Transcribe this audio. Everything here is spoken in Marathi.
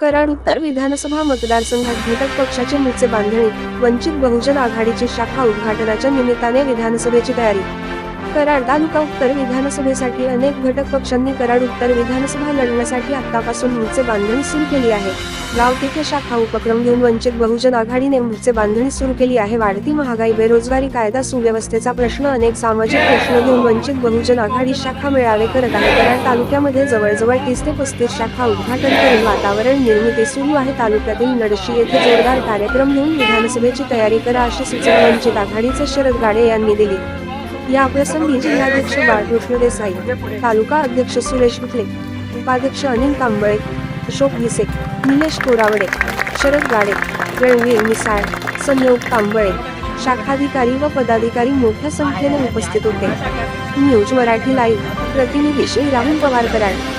कराड उत्तर विधानसभा मतदारसंघात घटक पक्षाचे मुचे बांधणी वंचित बहुजन आघाडीची शाखा उद्घाटनाच्या निमित्ताने विधानसभेची तयारी. कराड तालुका उत्तर विधानसभेसाठी अनेक घटक पक्षांनी कराड उत्तर विधानसभा लढण्यासाठी आतापासून मूळचे बांधणी सुरू केली आहे. गाव तिथे शाखा उपक्रम घेऊन वंचित बहुजन आघाडीने मूळचे बांधणी सुरू केली आहे. वाढती महागाई बेरोजगारी कायदा सुव्यवस्थेचा प्रश्न अनेक सामाजिक प्रश्न घेऊन वंचित बहुजन आघाडी शाखा मेळावे करत आहे. कराड तालुक्यामध्ये जवळजवळ तीस ते पस्तीस शाखा उद्घाटन करून वातावरण निर्मिती सुरू आहे. तालुक्यातील नडशी येथे जोरदार कार्यक्रम घेऊन विधानसभेची तयारी करा अशी सूचना वंचित आघाडीचे शरद गाडे यांनी दिली. याप्रसंगी जिल्हाध्यक्ष बाळकृष्ण देसाई तालुका अध्यक्ष सुरेश उथले उपाध्यक्ष अनिल कांबळे अशोक भिसे निलेश कोरावडे शरद गाडे रणवीर मिसाळ संयोग कांबळे शाखाधिकारी व पदाधिकारी मोठ्या संख्येने उपस्थित होते. News Marathi live. प्रतिनिधी श्री राहुल पवार कराड